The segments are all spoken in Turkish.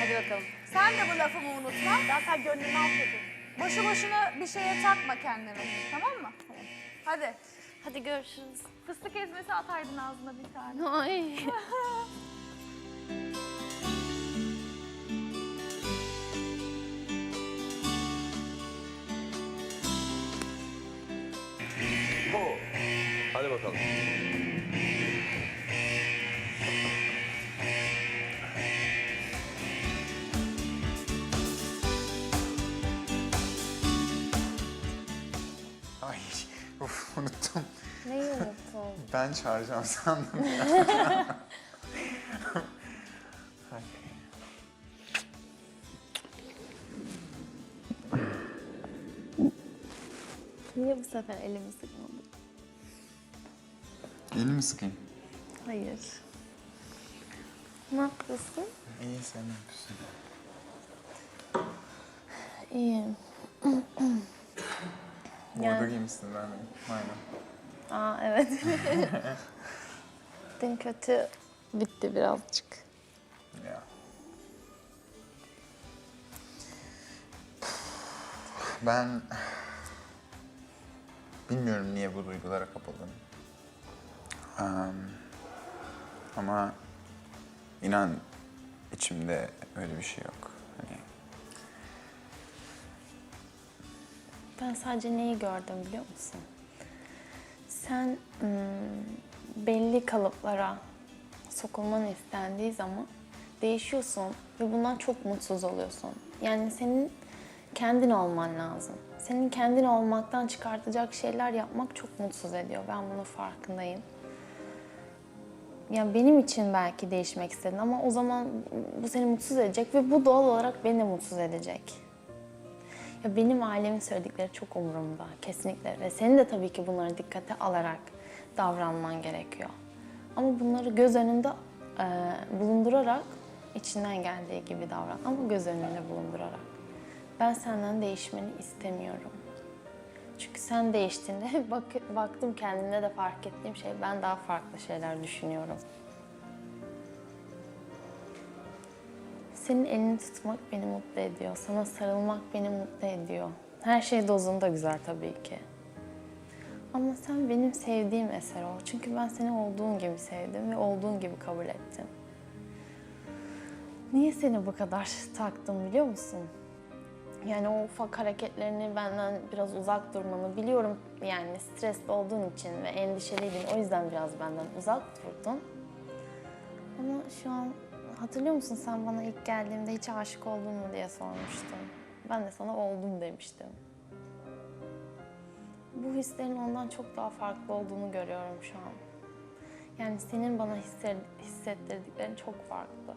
Hadi bakalım. Sen de bu lafımı unutma. Zaten gönlünü al dedim. Boşu boşuna bir şeye takma kendini. Tamam mı? Hadi. Hadi görüşürüz. Fıstık ezmesi ataydın ağzına bir tane. Ay. Ho. Hadi bakalım. Ben çağıracağım sandım. Niye bu sefer elimi sıkmadın? Elimi sıkayım. Hayır. Ne yapıyorsun? İyi sen ne yapıyorsun? İyiyim. Bordo giymişsin ben de. Aynen. Aa evet. Dün kötü bitti birazcık. Ya. Ben bilmiyorum niye bu duygulara kapıldım. Am, ama inan içimde öyle bir şey yok. Hani Ben sadece neyi gördüm biliyor musun? Sen belli kalıplara sokulman istendiği zaman değişiyorsun ve bundan çok mutsuz oluyorsun. Yani senin kendin olman lazım. Senin kendin olmaktan çıkartacak şeyler yapmak çok mutsuz ediyor. Ben bunun farkındayım. Ya benim için belki değişmek istedin ama o zaman bu seni mutsuz edecek ve bu doğal olarak beni de mutsuz edecek. Ya benim ailemin söyledikleri çok umurumda kesinlikle ve senin de tabii ki bunları dikkate alarak davranman gerekiyor. Ama bunları göz önünde e, bulundurarak içinden geldiği gibi davran ama göz önünde bulundurarak. Ben senden değişmeni istemiyorum. Çünkü sen değiştiğinde bak, baktım kendimde de fark ettiğim şey ben daha farklı şeyler düşünüyorum. Senin elini tutmak beni mutlu ediyor. Sana sarılmak beni mutlu ediyor. Her şey dozunda güzel tabii ki. Ama sen benim sevdiğim eser ol. Çünkü ben seni olduğun gibi sevdim ve olduğun gibi kabul ettim. Niye seni bu kadar taktım biliyor musun? Yani o ufak hareketlerini benden biraz uzak durmanı biliyorum. Yani stresli olduğun için ve endişeliydin. O yüzden biraz benden uzak durdun. Ama şu an hatırlıyor musun sen bana ilk geldiğimde hiç aşık oldun mu diye sormuştun. Ben de sana oldum demiştim. Bu hislerin ondan çok daha farklı olduğunu görüyorum şu an. Yani senin bana hissettirdiklerin çok farklı.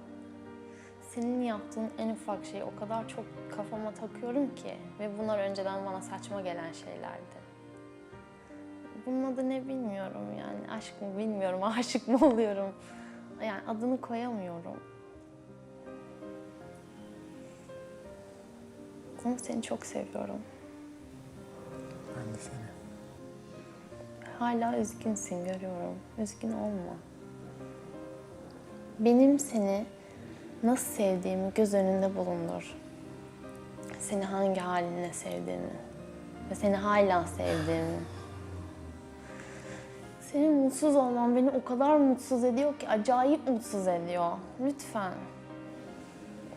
Senin yaptığın en ufak şeyi o kadar çok kafama takıyorum ki ve bunlar önceden bana saçma gelen şeylerdi. Bunun adı ne bilmiyorum yani aşk mı bilmiyorum, aşık mı oluyorum. Yani adını koyamıyorum. Ama seni çok seviyorum. Ben de seni. Hala üzgünsün görüyorum. Üzgün olma. Benim seni nasıl sevdiğimi göz önünde bulundur. Seni hangi halinle sevdiğimi ve seni hala sevdiğimi. Senin mutsuz olman beni o kadar mutsuz ediyor ki acayip mutsuz ediyor. Lütfen.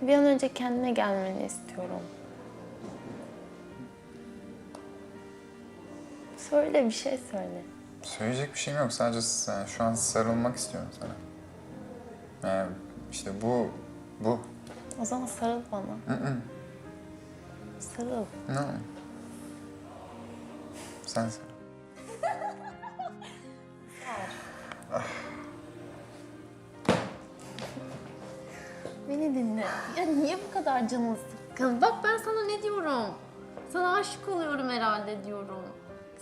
Bir an önce kendine gelmeni istiyorum. Söyle bir şey söyle. Söyleyecek bir şeyim yok. Sadece sen, şu an sarılmak istiyorum sana. Yani işte bu, bu. O zaman sarıl bana. Sarıl. No. Sen sarıl. Beni dinle. Ya niye bu kadar canın sıkkın? Bak ben sana ne diyorum? Sana aşık oluyorum herhalde diyorum.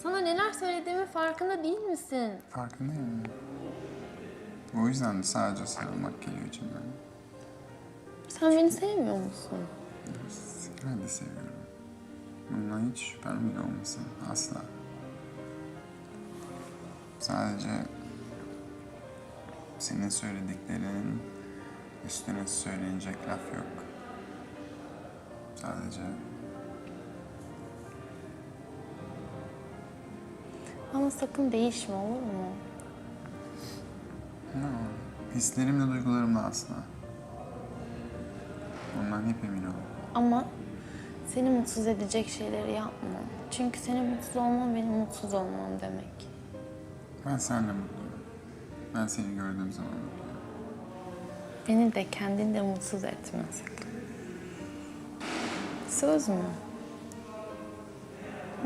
Sana neler söylediğimin farkında değil misin? Farkındayım. O yüzden de sadece sarılmak geliyor içimden. Sen beni sevmiyor musun? Ben de seviyorum. Bundan hiç şüphem bile olmasın. Asla. Sadece senin söylediklerinin Üstüne söylenecek laf yok. Sadece Ama sakın değişme olur mu? no, hislerimle duygularımla asla. Ondan hep emin ol. Ama seni mutsuz edecek şeyleri yapma. Çünkü senin mutsuz olman benim mutsuz olmam demek. Ben seninle mutluyum. Ben seni gördüğüm zaman mutluyum. Beni de kendini de mutsuz etme sakın. Söz mü?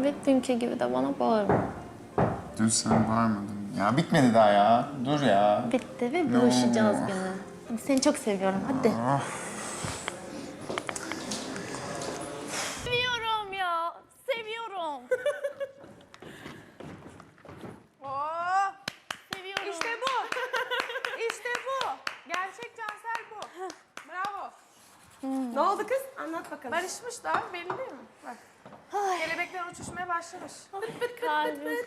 Ve dünkü gibi de bana bağırma. Dün sen varmadın. Ya bitmedi daha ya. Dur ya. Bitti ve buluşacağız gene. Hadi seni çok seviyorum. Hadi. Ah. Seviyorum ya. Seviyorum. Oo, Seviyorum. işte bu. İşte bu. Gerçek Cansel bu. Bravo. Ne oldu kız? Anlat bakalım. Barışmışlar belli değil mi? Bak. Kelebekler uçuşmaya başlamış. Kalbim.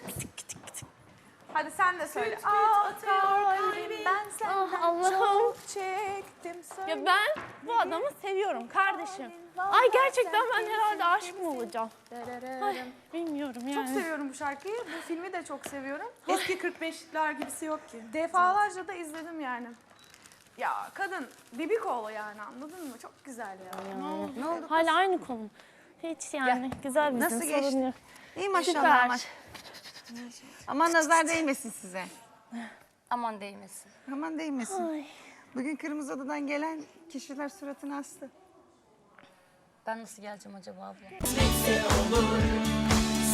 Hadi sen de söyle. Aa, kalbim ben senden Ah, Allah'ım. çok çektim söyle. Ya ben bu adamı seviyorum kardeşim. Ay gerçekten ben herhalde aşık mı olacağım? Ay, bilmiyorum Çok yani. seviyorum bu şarkıyı. Bu filmi de çok seviyorum. Eski 45'ler gibisi yok ki. Defalarca da izledim yani. Ya kadın Bibikoğlu yani anladın mı? Çok güzel ya. Ne oldu? Ne oldu? Hala aynı konu. Hiç yani güzel bizim Nasıl geçti? sorun yok. İyi maşallah. Süper. maş- Aman nazar değmesin size. Aman değmesin. Aman değmesin. Ay. Bugün Kırmızı Oda'dan gelen kişiler suratını astı. Ben nasıl geleceğim acaba abla?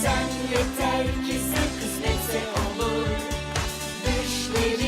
Sen yeter ki sen kısmetse olur Düşlerin